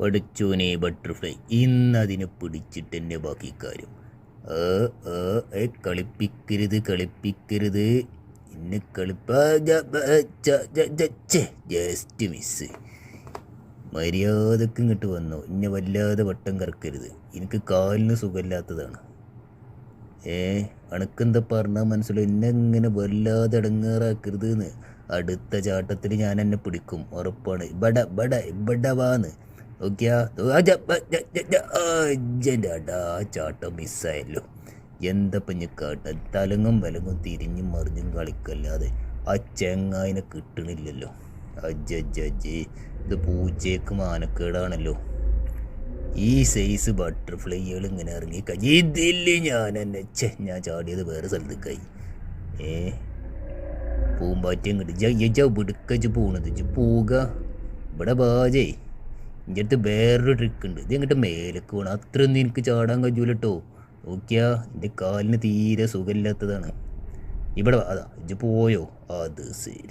പഠിച്ചോനെ ബട്ടർഫ്ലൈ ഇന്നതിനെ പിടിച്ചിട്ട് തന്നെ ബാക്കി കാര്യം. ഏ, ഏ, ഏ, കളിപ്പിക്കരുത് കളിപ്പിക്കരുത്. എന്നെ കളിപ്പ ജസ്റ്റ് മിസ് മര്യാദയ്ക്ക് ഇങ്ങോട്ട് വന്നു. ഇന്നെ വല്ലാതെ വട്ടം കറക്കരുത്. എനിക്ക് കാലിന് സുഖമില്ലാത്തതാണ്. ഏ അണക്കെന്താ പറഞ്ഞാൽ മനസ്സിലാവും എന്നെ ഇങ്ങനെ വല്ലാതെ ഇടങ്ങേറാക്കരുത് എന്ന്. അടുത്ത ചാട്ടത്തിൽ ഞാൻ എന്നെ പിടിക്കും. ഉറപ്പാണ്. ഇബട ബട ബട വാന്ന്. ഓക്കെയാ അടാ ചാട്ടം മിസ്സായല്ലോ. എന്തപ്പം ഞാൻ കാട്ട തലങ്ങും വിലങ്ങും തിരിഞ്ഞും മറിഞ്ഞും കളിക്കല്ലാതെ ആ ചെങ്ങായിനെ കിട്ടണില്ലല്ലോ. അജ്ജജ്ജേ ഇത് പൂച്ചയ്ക്ക് മാനക്കേടാണല്ലോ. ഈ സൈസ് ബട്ടർഫ്ലൈകൾ ഇങ്ങനെ ഇറങ്ങി കഴിഞ്ഞ് ഇതിൽ ഞാൻ എന്നെ ഛെ ഞാൻ ചാടിയത് വേറെ സ്ഥലത്തേക്കായി. ഏ? പൂമ്പാറ്റിയും കിട്ടി ജയ്യജ വിടുക്കച്ച് പോണത് പോവുക. ഇവിടെ ബാജേ. അടുത്ത് വേറൊരു ട്രിക്ക് ഉണ്ട്. ഇത് എങ്ങോട്ട് മേലേക്ക് പോകണം അത്രയൊന്നും എനിക്ക് ചാടാൻ കഴിയൂല കേട്ടോ നോക്കിയാ എന്റെ കാലിന് തീരെ സുഖമില്ലാത്തതാണ്. ഇവിടെ അതാ ഇജ്ജ് പോയോ? അത് ശരി.